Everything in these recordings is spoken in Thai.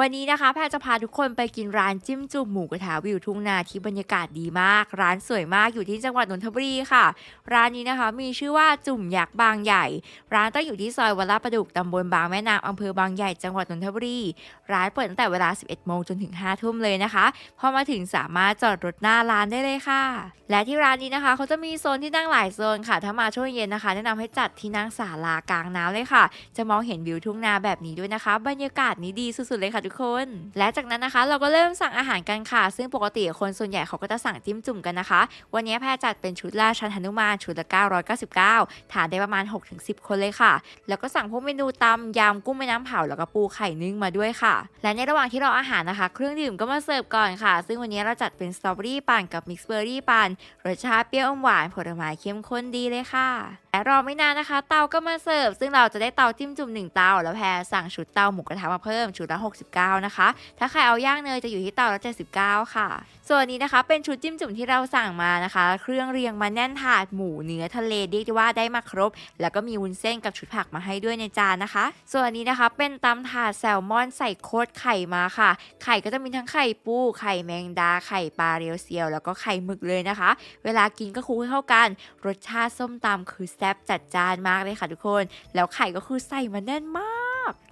วันนี้นะคะแพรจะพาทุกคนไปกินร้านจิ้มจุ่มหมูกระทะวิวทุ่งนาที่บรรยากาศดีมาก ร้านสวยมากอยู่ที่จังหวัดนนทบุรีค่ะ ร้านนี้นะคะมีชื่อว่าจุ่มยักษ์บางใหญ่ ร้านตั้งอยู่ที่ซอยวัดลาประดุกตำบลบางแม่นางอำเภอบางใหญ่จังหวัดนนทบุรี ร้านเปิดตั้งแต่เวลา 11 โมงจนถึง 5 ทุ่มเลยนะคะ พอมาถึงสามารถจอดรถหน้าร้านได้เลยค่ะ และที่ร้านนี้นะคะเขาจะมีโซนที่นั่งหลายโซนค่ะ ถ้ามาช่วงเย็นนะคะ แนะนำให้จัดที่นั่งศาลากลางน้ำเลยค่ะ จะมองเห็นวิวทุ่งนาแบบนี้ด้วยนะคะ บรรยากาศนี้ดีสุดๆเลยค่ะทุกคน และจากนั้นนะคะ เราก็เริ่มสั่งอาหารกันค่ะ ซึ่งปกติคนส่วนใหญ่เขาก็จะสั่งจิ้มจุ่มกันนะคะ วันนี้แพรจัดเป็นชุดราชันหนุมานชุดละ999ทานได้ประมาณ 6-10 คนเลยค่ะ แล้วก็สั่งพวกเมนูตำยำกุ้งแม่น้ำเผาแล้วก็ปูไข่นึ่งมาด้วยค่ะ และในระหว่างที่รออาหารนะคะ เครื่องดื่มก็มาเสิร์ฟก่อนค่ะ ซึ่งวันนี้เราจัดเป็นสตรอเบอรี่ปั่นกับมิกซ์เบอร์รี่ปั่นรสชาติเปรี้ยวอมหวานผลไม้เข้มข้นดีเลยค่ะและรอไม่นานนะคะ เตาก็มาเสิร์ฟ ซึ่งเราจะได้เตาจิ้มจุ่มหนึ่งเตา แล้วแพรสั่งชุดเตาหมูกระทะมาเพิ่ม ชุดละ 69นะคะ ถ้าใครเอาย่างเนยจะอยู่ที่เตาละ79 ค่ะ ส่วนนี้นะคะเป็นชุดจิ้มจุ่มที่เราสั่งมานะคะ เครื่องเรียงมาแน่นถาดหมูเนื้อทะเลเรียกได้ว่าได้มาครบ แล้วก็มีวุ้นเส้นกับชุดผักมาให้ด้วยในจานนะคะ ส่วนอันนี้นะคะเป็นตำถาดแซลมอนใส่โคตรไข่มาค่ะ ไข่ก็จะมีทั้งไข่ปูไข่แมงดาไข่ปลาเรียวเซียว แล้วก็ไข่หมึกเลยนะคะ เวลากินก็คลุกให้เข้ากัน รสชาติส้มตำคือแซ่บจัดจานมากเลยค่ะทุกคน แล้วไข่ก็คือใส่มาแน่นมาก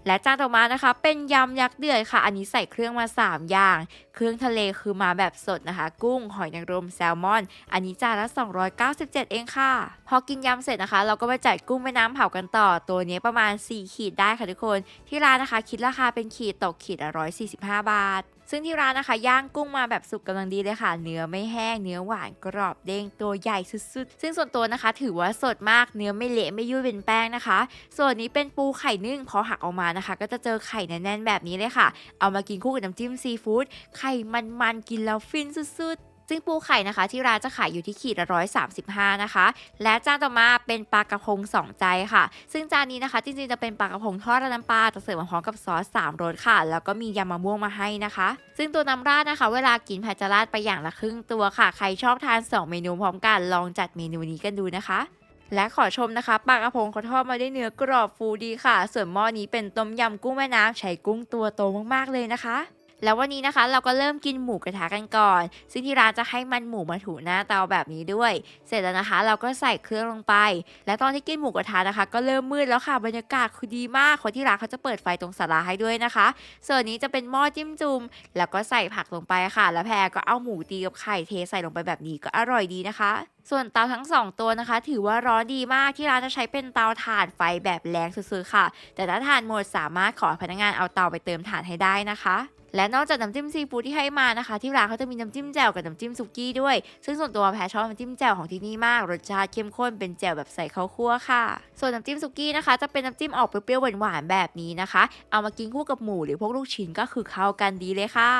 และจานต่อมานะคะ เป็นยำยักษ์เดือดค่ะ อันนี้ใส่เครื่องมา 3 อย่าง เครื่องทะเลคือมาแบบสดนะคะ กุ้งหอยนางรมแซลมอน อันนี้จานละ 297 เองค่ะ พอกินยำเสร็จนะคะ เราก็ไปจัดกุ้งแม่น้ำเผากันต่อ ตัวนี้ประมาณ 4 ขีดได้ค่ะทุกคน ที่ร้านนะคะ คิดราคาเป็นขีดตกขีดละ145 บาทซึ่งที่ร้านนะคะ ย่างกุ้งมาแบบสุกกำลังดีเลยค่ะ เนื้อไม่แห้ง เนื้อหวานกรอบเด้งตัวใหญ่สุดๆ ซึ่งส่วนตัวนะคะ ถือว่าสดมากเนื้อไม่เละไม่ยุ่ยเป็นแป้งนะคะ ส่วนนี้เป็นปูไข่นึ่งพอหักออกมานะคะ ก็จะเจอไข่แน่นๆแบบนี้เลยค่ะ เอามากินคู่กับน้ำจิ้มซีฟู้ดไขข่มันๆกินแล้วฟินสุดๆ ซึ่งปูไข่นะคะ ที่ร้านจะขายอยู่ที่ขีดละ135นะคะ และจานต่อมาเป็นปลากระพงสองใจค่ะ ซึ่งจานนี้นะคะ จริงๆจะเป็นปลากระพงทอดราดน้ำปลาจะเสิร์ฟมาพร้อมกับซอสสามรสค่ะ แล้วก็มียำมะม่วงมาให้นะคะ ซึ่งตัวน้ำราดนะคะ เวลากินแพรจะราดไปอย่างละครึ่งตัวค่ะ ใครชอบทาน 2 เมนูพร้อมกันลองจัดเมนูนี้กันดูนะคะและขอชมนะคะปลากระพงเขาทอดมาได้เนื้อกรอบฟูดีค่ะ ส่วนหม้อนี้เป็นต้มยำกุ้งแม่น้ำใช้กุ้งตัวโตมากๆเลยนะคะ แล้ววันนี้นะคะเราก็เริ่มกินหมูกระทะกันก่อน ซึ่งที่ร้านจะให้มันหมูมาถูหน้าเตาแบบนี้ด้วย เสร็จแล้วนะคะ เราก็ใส่เครื่องลงไป และตอนที่กินหมูกระทะนะคะ ก็เริ่มมืดแล้วค่ะบรรยากาศคือดีมากคนที่ร้านเขาจะเปิดไฟตรงศาลาให้ด้วยนะคะ ส่วนนี้จะเป็นหม้อจิ้มจุ่มแล้วก็ใส่ผักลงไปค่ะ แล้วแพรก็เอาหมูตีกับไข่เทใส่ลงไปแบบนี้ก็อร่อยดีนะคะส่วนเตาทั้ง 2 ตัวนะคะ ถือว่าร้อนดีมากที่ร้านจะใช้เป็นเตาถ่านไฟแบบแรงสุดๆค่ะ แต่ถ้าถ่านหมดสามารถขอพนักงานเอาเตาไปเติมถ่านให้ได้นะคะ และนอกจากน้ำจิ้มซีฟู้ดที่ให้มานะคะ ที่ร้านเขาจะมีน้ำจิ้มแจ่วกับน้ำจิ้มซุกี้ด้วย ซึ่งส่วนตัวแพรชอบน้ำจิ้มแจ่วของที่นี่มาก รสชาติเข้มข้นเป็นแจ่วแบบใส่ข้าวคั่วค่ะ ส่วนน้ำจิ้มซุกี้นะคะ จะเป็นน้ำจิ้มออกเปรี้ยวหวานๆแบบนี้นะคะ เอามากินคู่กับหมูหรือพวกลูกชิ้นก็คือเข้ากันดีเลยค่ะ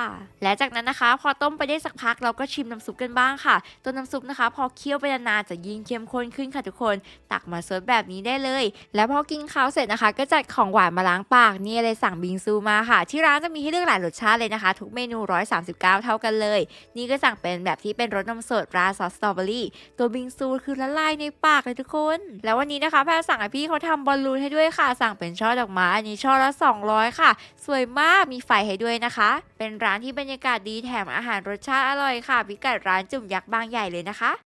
และจากนั้นนะคะ พอต้มไปได้สักพักเราก็ชิมน้ำซุปกันบ้างค่ะ ตัวน้ำซุปนะคะ พอเคี่ยวไปนานๆจะยิ่งเข้มข้นขึ้นค่ะทุกคน ตักมาเสิร์ฟแบบนี้ได้เลย แล้วพอกินข้าวเสร็จนะคะ ก็จัดของหวานมาล้างปากนี่เลยสั่งบิงซูมาค่ะ ที่ร้านจะมีให้เลือกหลายรสชาติเลยนะคะ ทุกเมนู 139 เท่ากันเลย นี่ก็สั่งเป็นแบบที่เป็นรสนมสดราซอสสตรอเบอรี่ตัวบิงซูคือละลายในปากเลยทุกคน แล้ววันนี้นะคะแพรสั่งให้พี่เขาทำบอลลูนให้ด้วยค่ะ สั่งเป็นช่อดอกไม้อันนี้ช่อละ 200 ค่ะ สวยมากมีไฟให้ด้วยนะคะ เป็นร้านที่บรรยากาศดีแถมอาหารรสชาติอร่อยค่ะพิกัดร้านจุ่มยักษ์บางใหญ่เลยนะคะ